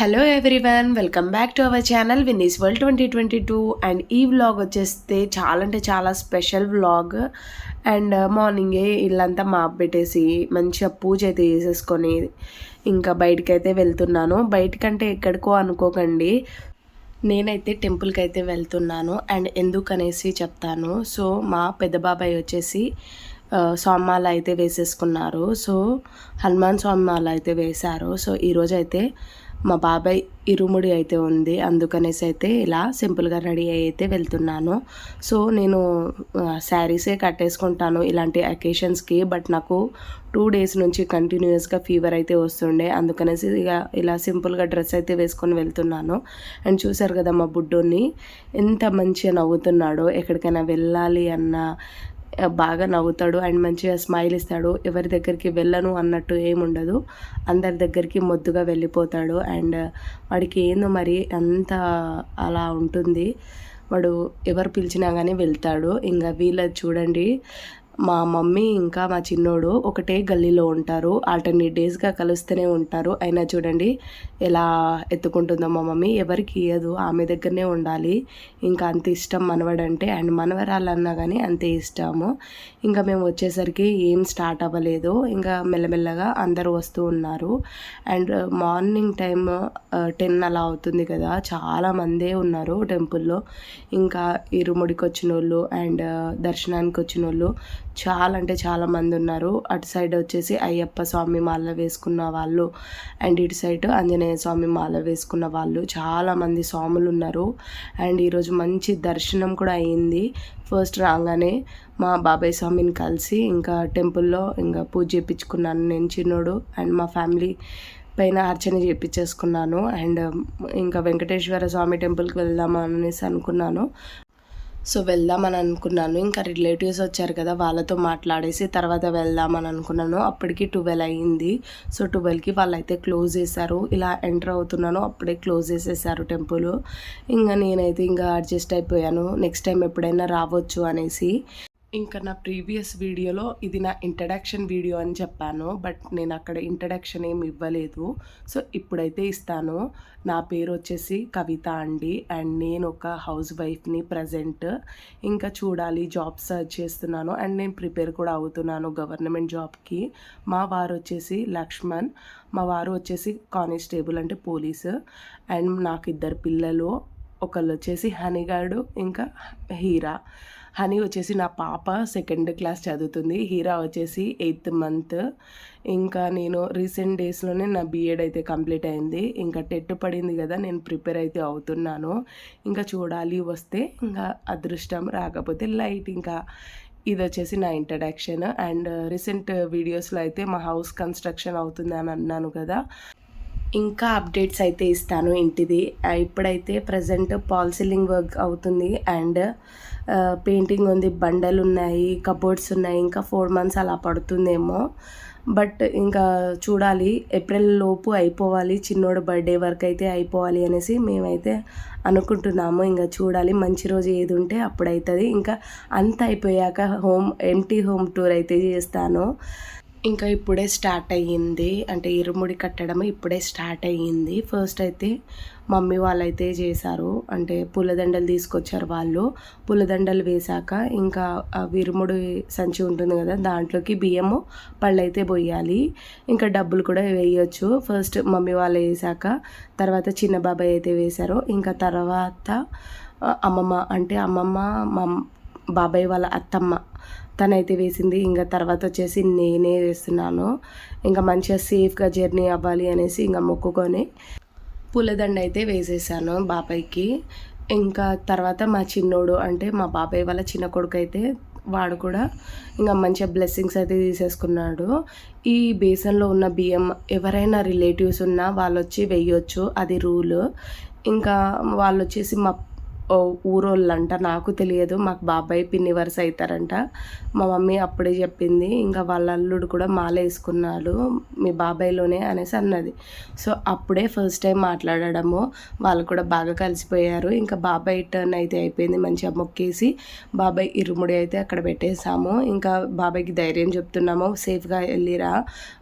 Hello everyone welcome back to our channel Winnie's world twenty twenty two and ఈ vlog వచ్చేస్తే చాలా అంటే చాలా స్పెషల్ వ్లాగ్ అండ్ మార్నింగే ఇల్లంతా మాప్ పెట్టేసి మంచిగా పూజ అయితే చేసేసుకొని ఇంకా బయటికి అయితే వెళ్తున్నాను. బయటకంటే ఎక్కడికో అనుకోకండి. నేనైతే టెంపుల్కి అయితే వెళ్తున్నాను. అండ్ ఎందుకనేసి చెప్తాను. సో మా పెద్ద బాబాయ్ వచ్చేసి uh, ఆ, అయితే వేసేసుకున్నారు. సో హనుమాన్ స్వామిమాల అయితే వేశారు. సో ఈరోజు అయితే మా బాబాయ్ ఇరుముడి అయితే ఉంది. అందుకనేసి అయితే ఇలా సింపుల్గా రెడీ అయ్యి అయితే వెళ్తున్నాను. సో నేను శారీసే కట్టేసుకుంటాను ఇలాంటి అకేషన్స్కి బట్ నాకు టూ డేస్ నుంచి కంటిన్యూస్గా ఫీవర్ అయితే వస్తుండే. అందుకనేసి ఇక ఇలా సింపుల్గా డ్రెస్ అయితే వేసుకొని వెళ్తున్నాను. అండ్ చూసారు కదా మా బుడ్డోని ఎంత మంచిగా నవ్వుతున్నాడో. ఎక్కడికైనా వెళ్ళాలి అన్న బాగా నవ్వుతాడు అండ్ మంచిగా స్మైల్ ఇస్తాడు. ఎవరి దగ్గరికి వెళ్ళను అన్నట్టు ఏముండదు. అందరి దగ్గరికి మొద్దుగా వెళ్ళిపోతాడు. అండ్ వాడికి ఏందో మరి అంత అలా ఉంటుంది. వాడు ఎవరు పిలిచినా కానీ వెళ్తాడు. ఇంకా వీళ్ళది చూడండి. మా మమ్మీ ఇంకా మా చిన్నోడు ఒకటే గల్లీలో ఉంటారు. ఆల్టర్నేట్ డేస్గా కలుస్తూనే ఉంటారు. అయినా చూడండి ఎలా ఎత్తుకుంటుందో మా మమ్మీ. ఎవరికి ఇయ్యదు. ఆమె దగ్గరనే ఉండాలి. ఇంకా అంత ఇష్టం మనవడంటే అండ్ మనవరాలన్నా కానీ అంతే ఇష్టము. ఇంకా మేము వచ్చేసరికి ఏం స్టార్ట్ అవ్వలేదు. ఇంకా మెల్లమెల్లగా అందరూ వస్తూ ఉన్నారు. అండ్ మార్నింగ్ టైం టెన్ అలా అవుతుంది కదా. చాలామందే ఉన్నారు టెంపుల్లో. ఇంకా ఇరుముడికి వచ్చిన వాళ్ళు అండ్ దర్శనానికి వచ్చిన వాళ్ళు చాలా అంటే చాలా మంది ఉన్నారు. అటు సైడ్ వచ్చేసి అయ్యప్ప స్వామి మాల వేసుకున్న వాళ్ళు అండ్ ఇటు సైడ్ ఆంజనేయ స్వామి మాల వేసుకున్న వాళ్ళు చాలా మంది స్వాములు ఉన్నారు. అండ్ ఈరోజు మంచి దర్శనం కూడా అయింది. ఫస్ట్ రాగానే మా బాబాయ్ స్వామిని కలిసి ఇంకా టెంపుల్లో ఇంకా పూజ చేయించుకున్నాను నేను చిన్నోడు అండ్ మా ఫ్యామిలీ పైన అర్చన చేయించేసుకున్నాను అండ్ ఇంకా వెంకటేశ్వర స్వామి టెంపుల్కి వెళ్దాం అనేసి అనుకున్నాను. సో వెళ్దామని అనుకున్నాను. ఇంకా రిలేటివ్స్ వచ్చారు కదా వాళ్ళతో మాట్లాడేసి తర్వాత వెళ్దామని అనుకున్నాను. అప్పటికి ట్వెల్వ్ అయ్యింది సో ట్వెల్వ్కి వాళ్ళైతే క్లోజ్ చేశారు. ఇలా ఎంటర్ అవుతున్నాను. అప్పుడే క్లోజ్ చేసేసారు టెంపుల్ ఇంకా నేనైతే ఇంకా అడ్జస్ట్ అయిపోయాను. నెక్స్ట్ టైం ఎప్పుడైనా రావచ్చు అనేసి. ఇంకా నా ప్రీవియస్ వీడియోలో ఇది నా ఇంట్రడక్షన్ వీడియో అని చెప్పాను బట్ నేను అక్కడ ఇంట్రడక్షన్ ఏమి ఇవ్వలేదు. సో ఇప్పుడైతే ఇస్తాను. నా పేరు వచ్చేసి కవిత అండి. అండ్ నేను ఒక హౌస్ వైఫ్ని ప్రజెంట్. ఇంకా చూడాలి జాబ్ సర్చ్ చేస్తున్నాను. అండ్ నేను ప్రిపేర్ కూడా అవుతున్నాను గవర్నమెంట్ జాబ్కి. మా వారు వచ్చేసి లక్ష్మణ్. మా వారు వచ్చేసి కానిస్టేబుల్ అంటే పోలీసు. అండ్ నాకు ఇద్దరు పిల్లలు. ఒకళ్ళు వచ్చేసి హనీగాడు ఇంకా హీరా. హనీ వచ్చేసి నా పాప సెకండ్ క్లాస్ చదువుతుంది. హీరా వచ్చేసి ఎయిత్ మంత్ ఇంకా నేను రీసెంట్ డేస్లోనే నా బీఎడ్ అయితే కంప్లీట్ అయింది. ఇంకా టెట్ పడింది కదా నేను ప్రిపేర్ అయితే అవుతున్నాను. ఇంకా చూడాలి వస్తే ఇంకా అదృష్టం రాకపోతే లైట్ ఇంకా ఇది వచ్చేసి నా ఇంట్రడక్షన్ అండ్ రీసెంట్ వీడియోస్లో అయితే మా హౌస్ కన్స్ట్రక్షన్ అవుతుంది అని అన్నాను కదా. ఇంకా అప్డేట్స్ అయితే ఇస్తాను ఇంటిది. ఇప్పుడైతే ప్రజెంట్ పాల్ సీలింగ్ వర్క్ అవుతుంది అండ్ పెయింటింగ్ ఉంది బండలు ఉన్నాయి కబోర్డ్స్ ఉన్నాయి ఇంకా ఫోర్ మంత్స్ అలా పడుతుందేమో. బట్ ఇంకా చూడాలి ఏప్రిల్ లోపు అయిపోవాలి చిన్నోడు బర్త్డే వరకు అయితే అయిపోవాలి అనేసి మేమైతే అనుకుంటున్నాము. ఇంకా చూడాలి మంచి రోజు ఏది ఉంటే అప్పుడు అవుతుంది ఇంకా అంత అయిపోయాక హోమ్ ఎంటీ హోమ్ టూర్ అయితే చేస్తాను. ఇంకా ఇప్పుడే స్టార్ట్ అయ్యింది. అంటే ఇరుముడి కట్టడం ఇప్పుడే స్టార్ట్ అయ్యింది. ఫస్ట్ అయితే మమ్మీ వాళ్ళైతే చేశారు. అంటే పూలదండలు తీసుకొచ్చారు వాళ్ళు. పూలదండలు వేశాక ఇంకా విరుముడి సంచి ఉంటుంది కదా దాంట్లోకి బియ్యము పళ్ళు అయితే పోయాలి ఇంకా డబ్బులు కూడా వేయొచ్చు. ఫస్ట్ మమ్మీ వాళ్ళు వేసాక తర్వాత చిన్న బాబాయ్ అయితే వేశారు. ఇంకా తర్వాత అమ్మమ్మ అంటే అమ్మమ్మ మా బాబాయ్ వాళ్ళ అత్తమ్మ తనైతే వేసింది. ఇంకా తర్వాత వచ్చేసి నేనే వేస్తున్నాను. ఇంకా మంచిగా సేఫ్గా జర్నీ అవ్వాలి అనేసి ఇంకా మొక్కుకొని పూలదండ అయితే వేసేసాను బాబాయ్కి. ఇంకా తర్వాత మా చిన్నోడు అంటే మా బాబాయ్ వాళ్ళ చిన్న కొడుకు అయితే వాడు కూడా ఇంకా మంచిగా బ్లెస్సింగ్స్ అయితే తీసేసుకున్నాడు. ఈ బేసన్లో ఉన్న బియ్యం ఎవరైనా రిలేటివ్స్ ఉన్నా వాళ్ళు వచ్చి వెయ్యొచ్చు అది రూల్. ఇంకా వాళ్ళు వచ్చేసి మా ఊరోళ్ళు అంట నాకు తెలియదు. మాకు బాబాయ్ పిన్ని వరుస అవుతారంట మా మమ్మీ అప్పుడే చెప్పింది. ఇంకా వాళ్ళ అల్లుడు కూడా మాల వేసుకున్నాడు. మీ బాబాయ్లోనే అనేసి అన్నది. సో అప్పుడే ఫస్ట్ టైం మాట్లాడడము. వాళ్ళు కూడా బాగా కలిసిపోయారు. ఇంకా బాబాయ్ టర్న్ అయితే అయిపోయింది. మంచిగా మొక్కేసి బాబాయ్ ఇరుముడి అయితే అక్కడ పెట్టేసాము ఇంకా బాబాయ్కి ధైర్యం చెప్తున్నాము. సేఫ్గా వెళ్ళిరా.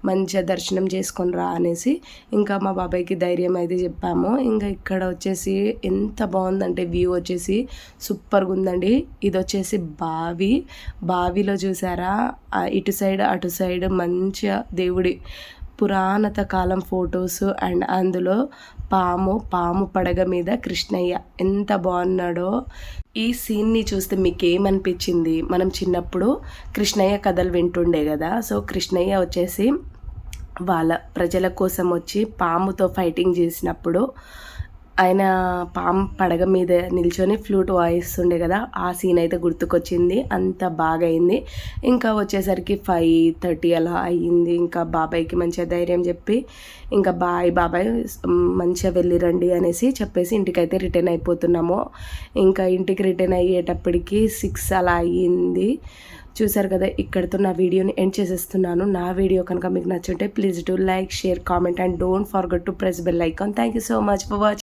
మంచిగా దర్శనం చేసుకొని రా అనేసి ఇంకా మా బాబాయ్కి ధైర్యం అయితే చెప్పాము. ఇంకా ఇక్కడ వచ్చేసి ఎంత బాగుందంటే వ్యూ వచ్చేసి సూపర్గా ఉందండి ఇది వచ్చేసి బావి. బావిలో చూసారా? ఇటు సైడ్ అటు సైడ్ మంచిగా దేవుడి పురాణత కాలం ఫొటోస్ అండ్ అందులో పాము పాము పడగ మీద కృష్ణయ్య ఎంత బాగున్నాడో. ఈ సీన్ని చూస్తే మీకు ఏమనిపించింది మనం చిన్నప్పుడు కృష్ణయ్య కథలు వింటుండే కదా. సో కృష్ణయ్య వచ్చేసి వాళ్ళ ప్రజల కోసం వచ్చి పాముతో ఫైటింగ్ చేసినప్పుడు ఆయన పామ్ పడగ మీద నిల్చొని ఫ్లూట్ వాయిస్తుండే కదా ఆ సీన్ అయితే గుర్తుకొచ్చింది. అంత బాగా అయింది ఇంకా వచ్చేసరికి ఫైవ్ థర్టీ అలా అయ్యింది. ఇంకా బాబాయ్కి మంచిగా ధైర్యం చెప్పి ఇంకా బాయ్ బాబాయ్ మంచిగా వెళ్ళి రండి అనేసి చెప్పేసి ఇంటికైతే రిటర్న్ అయిపోతున్నాము. ఇంకా ఇంటికి రిటర్న్ అయ్యేటప్పటికి సిక్స్ అలా అయ్యింది. చూసారు కదా ఇక్కడితో నా వీడియోని ఎండ్ చేసేస్తున్నాను. నా వీడియో కనుక మీకు నచ్చుంటే please do like share comment and don't forget to press bell icon. Thank you so much for watching